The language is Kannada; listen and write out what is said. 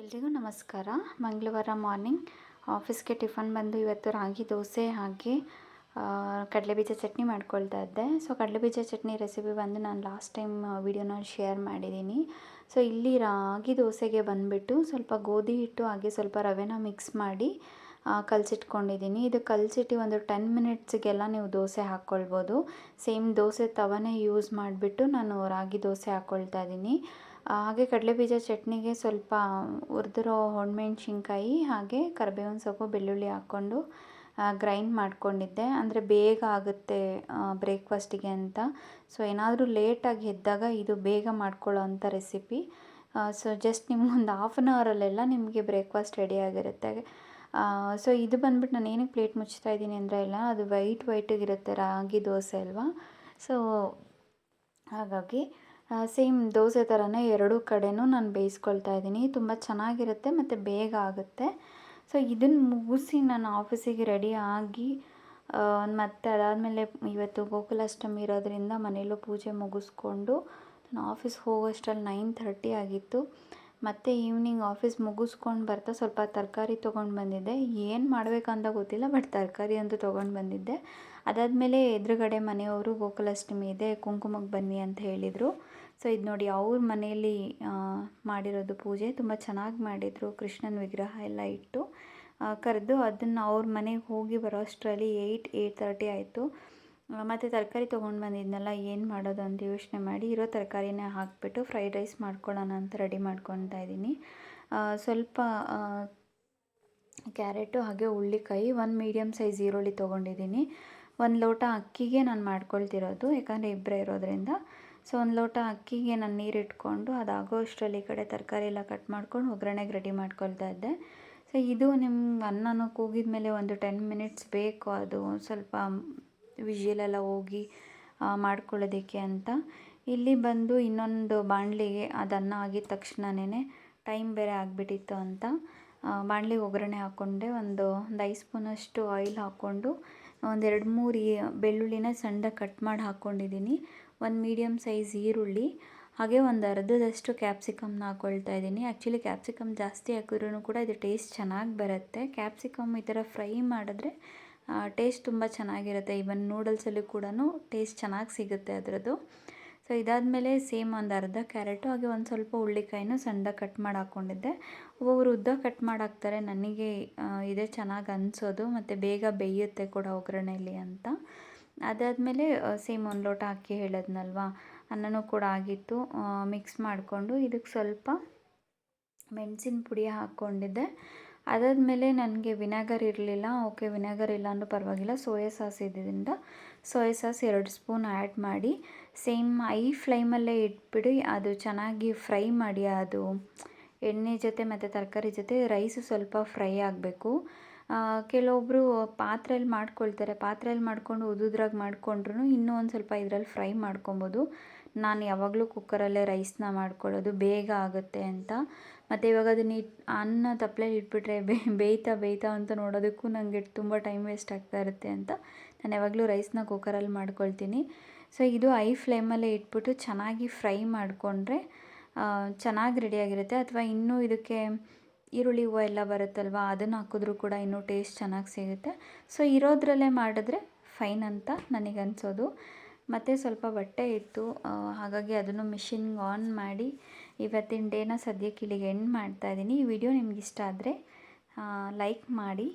ಎಲ್ರಿಗೂ ನಮಸ್ಕಾರ. ಮಂಗಳವಾರ ಮಾರ್ನಿಂಗ್ ಆಫೀಸ್ಗೆ ಟಿಫನ್ ಬಂದು ಇವತ್ತು ರಾಗಿ ದೋಸೆ ಹಾಗೆ ಕಡಲೆಬೀಜ ಚಟ್ನಿ ಮಾಡ್ಕೊಳ್ತಾ ಇದ್ದೆ. ಸೊ ಕಡಲೆಬೀಜ ಚಟ್ನಿ ರೆಸಿಪಿ ಬಂದು ನಾನು ಲಾಸ್ಟ್ ಟೈಮ್ ವಿಡಿಯೋನಲ್ಲಿ ಶೇರ್ ಮಾಡಿದ್ದೀನಿ. ಸೊ ಇಲ್ಲಿ ರಾಗಿ ದೋಸೆಗೆ ಬಂದುಬಿಟ್ಟು ಸ್ವಲ್ಪ ಗೋಧಿ ಹಿಟ್ಟು ಹಾಗೆ ಸ್ವಲ್ಪ ರವೆನ ಮಿಕ್ಸ್ ಮಾಡಿ ಕಲಸಿಟ್ಕೊಂಡಿದ್ದೀನಿ. ಇದು ಕಲಸಿಟ್ಟು ಒಂದು ಟೆನ್ ಮಿನಿಟ್ಸಿಗೆಲ್ಲ ನೀವು ದೋಸೆ ಹಾಕ್ಕೊಳ್ಬೋದು. ಸೇಮ್ ದೋಸೆ ತವನೇ ಯೂಸ್ ಮಾಡಿಬಿಟ್ಟು ನಾನು ರಾಗಿ ದೋಸೆ ಹಾಕ್ಕೊಳ್ತಾ ಇದ್ದೀನಿ. ಹಾಗೆ ಕಡಲೆಬೀಜ ಚಟ್ನಿಗೆ ಸ್ವಲ್ಪ ಹುರಿದಿರೋ ಒಣಮೆಣ್ಸಿನ್ಕಾಯಿ ಹಾಗೆ ಕರಿಬೇವಿನ ಸೊಪ್ಪು, ಬೆಳ್ಳುಳ್ಳಿ ಹಾಕ್ಕೊಂಡು ಗ್ರೈಂಡ್ ಮಾಡ್ಕೊಂಡಿದ್ದೆ. ಅಂದರೆ ಬೇಗ ಆಗುತ್ತೆ ಬ್ರೇಕ್ಫಾಸ್ಟಿಗೆ ಅಂತ. ಸೊ ಏನಾದರೂ ಲೇಟಾಗಿ ಎದ್ದಾಗ ಇದು ಬೇಗ ಮಾಡ್ಕೊಳ್ಳೋ ಅಂಥ ರೆಸಿಪಿ ಸೊ ಜಸ್ಟ್ ನಿಮ್ಗೊಂದು ಹಾಫ್ ಆನ್ ಅವರಲ್ಲೆಲ್ಲ ನಿಮಗೆ ಬ್ರೇಕ್ಫಾಸ್ಟ್ ರೆಡಿ ಆಗಿರುತ್ತೆ. ಸೊ ಇದು ಬಂದ್ಬಿಟ್ಟು ನಾನು ಏನಕ್ಕೆ ಪ್ಲೇಟ್ ಮುಚ್ತಾ ಇದ್ದೀನಿ ಅಂದರೆ ಇಲ್ಲ, ಅದು ವೈಟ್ ವೈಟಿಗಿರುತ್ತೆ ರಾಗಿ ದೋಸೆ ಅಲ್ವಾ? ಸೊ ಹಾಗಾಗಿ ಸೇಮ್ ದೋಸೆ ಥರನೇ ಎರಡೂ ಕಡೆನೂ ನಾನು ಬೇಯಿಸ್ಕೊಳ್ತಾ ಇದ್ದೀನಿ. ತುಂಬ ಚೆನ್ನಾಗಿರುತ್ತೆ ಮತ್ತು ಬೇಗ ಆಗುತ್ತೆ. ಸೊ ಇದನ್ನು ಮುಗಿಸಿ ನಾನು ಆಫೀಸಿಗೆ ರೆಡಿ ಆಗಿ ಮತ್ತು ಅದಾದಮೇಲೆ ಇವತ್ತು ಗೋಕುಲಾಷ್ಟಮಿ ಇರೋದರಿಂದ ಮನೆಯಲ್ಲೂ ಪೂಜೆ ಮುಗಿಸ್ಕೊಂಡು, ನಾನು ಆಫೀಸ್ಗೆ ಹೋಗೋಷ್ಟರಲ್ಲಿ ನೈನ್ ಥರ್ಟಿ ಆಗಿತ್ತು. ಮತ್ತು ಈವ್ನಿಂಗ್ ಆಫೀಸ್ ಮುಗಿಸ್ಕೊಂಡು ಬರ್ತಾ ಸ್ವಲ್ಪ ತರಕಾರಿ ತೊಗೊಂಡು ಬಂದಿದ್ದೆ. ಏನು ಮಾಡಬೇಕಂತ ಗೊತ್ತಿಲ್ಲ ಬಟ್ ತರಕಾರಿ ಅಂತೂ ತೊಗೊಂಡು ಬಂದಿದ್ದೆ. ಅದಾದಮೇಲೆ ಎದುರುಗಡೆ ಮನೆಯವರು ಗೋಕುಲಾಷ್ಟಮಿ ಇದೆ, ಕುಂಕುಮಕ್ಕೆ ಬನ್ನಿ ಅಂತ ಹೇಳಿದರು. ಸೊ ಇದು ನೋಡಿ ಅವ್ರ ಮನೆಯಲ್ಲಿ ಮಾಡಿರೋದು ಪೂಜೆ ತುಂಬ ಚೆನ್ನಾಗಿ ಮಾಡಿದರು, ಕೃಷ್ಣನ ವಿಗ್ರಹ ಎಲ್ಲ ಇಟ್ಟು. ಕರೆದು ಅದನ್ನು ಅವ್ರ ಮನೆಗೆ ಹೋಗಿ ಬರೋ ಅಷ್ಟರಲ್ಲಿ ಏಯ್ಟ್ ಏಯ್ಟ್ ತರ್ಟಿ ಆಯಿತು. ಮತ್ತು ತರಕಾರಿ ತೊಗೊಂಡು ಬಂದಿದ್ನಲ್ಲ, ಏನು ಮಾಡೋದು ಅಂತ ಯೋಚನೆ ಮಾಡಿ ಇರೋ ತರಕಾರಿನೇ ಹಾಕಿಬಿಟ್ಟು ಫ್ರೈಡ್ ರೈಸ್ ಮಾಡ್ಕೊಳ್ಳೋಣ ಅಂತ ರೆಡಿ ಮಾಡ್ಕೊತಾ ಇದ್ದೀನಿ. ಸ್ವಲ್ಪ ಕ್ಯಾರೆಟು ಹಾಗೆ ಹುಳ್ಳಿಕಾಯಿ ಒಂದು ಮೀಡಿಯಮ್ ಸೈಜ್ ಈರುಳ್ಳಿ ತೊಗೊಂಡಿದ್ದೀನಿ. ಒಂದು ಲೋಟ ಅಕ್ಕಿಗೆ ನಾನು ಮಾಡ್ಕೊಳ್ತಿರೋದು, ಯಾಕಂದರೆ ಇಬ್ಬರೇ ಇರೋದರಿಂದ. ಸೊ ಒಂದು ಲೋಟ ಅಕ್ಕಿಗೆ ನಾನು ನೀರು ಇಟ್ಕೊಂಡು ಅದಾಗೋ ಅಷ್ಟರಲ್ಲಿ ಈ ಕಡೆ ತರಕಾರಿ ಎಲ್ಲ ಕಟ್ ಮಾಡ್ಕೊಂಡು ಒಗ್ಗರಣೆಗೆ ರೆಡಿ ಮಾಡ್ಕೊಳ್ತಾ ಇದ್ದೆ. ಸೊ ಇದು ನಿಮ್ಮ ಅನ್ನನ ಕೂಗಿದ ಮೇಲೆ ಒಂದು ಟೆನ್ ಮಿನಿಟ್ಸ್ ಬೇಕು, ಅದು ಸ್ವಲ್ಪ ವಿಜಿಲೆಲ್ಲ ಹೋಗಿ ಮಾಡ್ಕೊಳ್ಳೋದಕ್ಕೆ ಅಂತ. ಇಲ್ಲಿ ಬಂದು ಇನ್ನೊಂದು ಬಾಣಲಿಗೆ ಅನ್ನ ಆಗಿದ ತಕ್ಷಣನೇ ಟೈಮ್ ಬೇರೆ ಆಗಿಬಿಟ್ಟಿತ್ತು ಅಂತ. ಬಾಣಲಿಗೆ ಒಗ್ಗರಣೆ ಹಾಕ್ಕೊಂಡೆ ಒಂದು ಒಂದು ಐದು ಸ್ಪೂನಷ್ಟು ಆಯಿಲ್ ಹಾಕ್ಕೊಂಡು ಒಂದು ಎರಡು ಮೂರು ಬೆಳ್ಳುಳ್ಳಿನ ಸಣ್ಣದಾಗಿ ಕಟ್ ಮಾಡಿ ಹಾಕ್ಕೊಂಡಿದ್ದೀನಿ. ಒಂದು ಮೀಡಿಯಮ್ ಸೈಜ್ ಈರುಳ್ಳಿ, ಹಾಗೆ ಒಂದು ಅರ್ಧದಷ್ಟು ಕ್ಯಾಪ್ಸಿಕಮ್ನ ಹಾಕ್ಕೊಳ್ತಾ ಇದ್ದೀನಿ. ಆ್ಯಕ್ಚುಲಿ ಕ್ಯಾಪ್ಸಿಕಮ್ ಜಾಸ್ತಿ ಹಾಕಿದ್ರೂ ಕೂಡ ಇದು ಟೇಸ್ಟ್ ಚೆನ್ನಾಗಿ ಬರುತ್ತೆ. ಕ್ಯಾಪ್ಸಿಕಮ್ ಈ ಥರ ಫ್ರೈ ಮಾಡಿದ್ರೆ ಟೇಸ್ಟ್ ತುಂಬ ಚೆನ್ನಾಗಿರುತ್ತೆ. ಈವನ್ ನೂಡಲ್ಸಲ್ಲಿ ಕೂಡ ಟೇಸ್ಟ್ ಚೆನ್ನಾಗಿ ಸಿಗುತ್ತೆ ಅದರದ್ದು. ಸೊ ಇದಾದಮೇಲೆ ಸೇಮ್ ಒಂದು ಅರ್ಧ ಕ್ಯಾರೆಟು ಹಾಗೆ ಒಂದು ಸ್ವಲ್ಪ ಹುಳ್ಳಿಕಾಯಿನ ಸಣ್ಣದಾಗಿ ಕಟ್ ಮಾಡಿ ಹಾಕ್ಕೊಂಡಿದ್ದೆ ಒಬ್ಬೊಬ್ರು ಉದ್ದ ಕಟ್ ಮಾಡಿ ಹಾಕ್ತಾರೆ ನನಗೆ ಇದೇ ಚೆನ್ನಾಗಿ ಅನಿಸೋದು, ಮತ್ತು ಬೇಗ ಬೇಯುತ್ತೆ ಕೂಡ ಒಗ್ಗರಣೆಯಲ್ಲಿ ಅಂತ. ಅದಾದಮೇಲೆ ಸೇಮ್ ಒಂದು ಲೋಟ ಹಾಕಿ ಹೇಳಿದ್ನಲ್ವ? ಅನ್ನನೂ ಕೂಡ ಆಗಿತ್ತು. ಮಿಕ್ಸ್ ಮಾಡಿಕೊಂಡು ಇದಕ್ಕೆ ಸ್ವಲ್ಪ ಮೆಣಸಿನ ಪುಡಿ ಹಾಕ್ಕೊಂಡಿದ್ದೆ ಅದಾದಮೇಲೆ ನನಗೆ ವಿನೆಗರ್ ಇರಲಿಲ್ಲ. ಓಕೆ, ವಿನೆಗರ್ ಇಲ್ಲ ಅಂದರೂ ಪರವಾಗಿಲ್ಲ. ಸೋಯಾ ಸಾಸ್ ಇದ್ದಿದ್ದರಿಂದ ಸೋಯಾ ಸಾಸ್ ಎರಡು ಸ್ಪೂನ್ ಆ್ಯಡ್ ಮಾಡಿ ಸೇಮ್ ಐ ಫ್ಲೇಮಲ್ಲೇ ಇಟ್ಬಿಡಿ, ಅದು ಚೆನ್ನಾಗಿ ಫ್ರೈ ಮಾಡಿ, ಅದು ಎಣ್ಣೆ ಜೊತೆ ಮತ್ತು ತರಕಾರಿ ಜೊತೆ ರೈಸು ಸ್ವಲ್ಪ ಫ್ರೈ ಆಗಬೇಕು. ಕೆಲವೊಬ್ಬರು ಪಾತ್ರೆಯಲ್ಲಿ ಮಾಡ್ಕೊಳ್ತಾರೆ ಪಾತ್ರೆಯಲ್ಲಿ ಮಾಡ್ಕೊಂಡು ಉದುದ್ರಾಗ ಮಾಡಿಕೊಂಡ್ರು ಇನ್ನೂ ಒಂದು ಸ್ವಲ್ಪ ಇದರಲ್ಲಿ ಫ್ರೈ ಮಾಡ್ಕೊಬೋದು. ನಾನು ಯಾವಾಗಲೂ ಕುಕ್ಕರಲ್ಲೇ ರೈಸ್ನ ಮಾಡ್ಕೊಳ್ಳೋದು ಬೇಗ ಆಗುತ್ತೆ ಅಂತ. ಮತ್ತು ಇವಾಗ ಅದನ್ನ ಅನ್ನ ತಪ್ಪಲೆಯಲ್ಲಿ ಇಟ್ಬಿಟ್ರೆ ಬೇಯ್ತಾ ಬೇಯ್ತಾ ಅಂತ ನೋಡೋದಕ್ಕೂ ನನಗೆ ತುಂಬ ಟೈಮ್ ವೇಸ್ಟ್ ಆಗ್ತಾ ಇರುತ್ತೆ ಅಂತ. ನಾನು ಯಾವಾಗಲೂ ರೈಸ್ನ ಕುಕ್ಕರಲ್ಲಿ ಮಾಡ್ಕೊಳ್ತೀನಿ. ಸೊ ಇದು ಐ ಫ್ಲೇಮಲ್ಲೇ ಇಟ್ಬಿಟ್ಟು ಚೆನ್ನಾಗಿ ಫ್ರೈ ಮಾಡಿಕೊಂಡ್ರೆ ಚೆನ್ನಾಗಿ ರೆಡಿಯಾಗಿರುತ್ತೆ. ಅಥವಾ ಇನ್ನೂ ಇದಕ್ಕೆ ಈರುಳ್ಳಿ ಹೂವು ಎಲ್ಲ ಬರುತ್ತಲ್ವ, ಅದನ್ನು ಹಾಕಿದ್ರೂ ಕೂಡ ಇನ್ನೂ ಟೇಸ್ಟ್ ಚೆನ್ನಾಗಿ ಸಿಗುತ್ತೆ. ಸೊ ಇರೋದ್ರಲ್ಲೇ ಮಾಡಿದ್ರೆ ಫೈನ್ ಅಂತ ನನಗೆ ಅನಿಸೋದು ಮತ್ತು ಸ್ವಲ್ಪ ಬಟ್ಟೆ ಇತ್ತು ಹಾಗಾಗಿ ಅದನ್ನು ಮಿಷಿನ್ಗೆ ಆನ್ ಮಾಡಿ ಇವತ್ತಿನ ಡೇನ ಸದ್ಯಕ್ಕೆ ಇಲ್ಲಿಗೆ ಎಂಡ್ ಮಾಡ್ತಾಯಿದ್ದೀನಿ ಈ ವಿಡಿಯೋ ನಿಮ್ಗೆ ಇಷ್ಟ ಆದರೆ ಲೈಕ್ ಮಾಡಿ.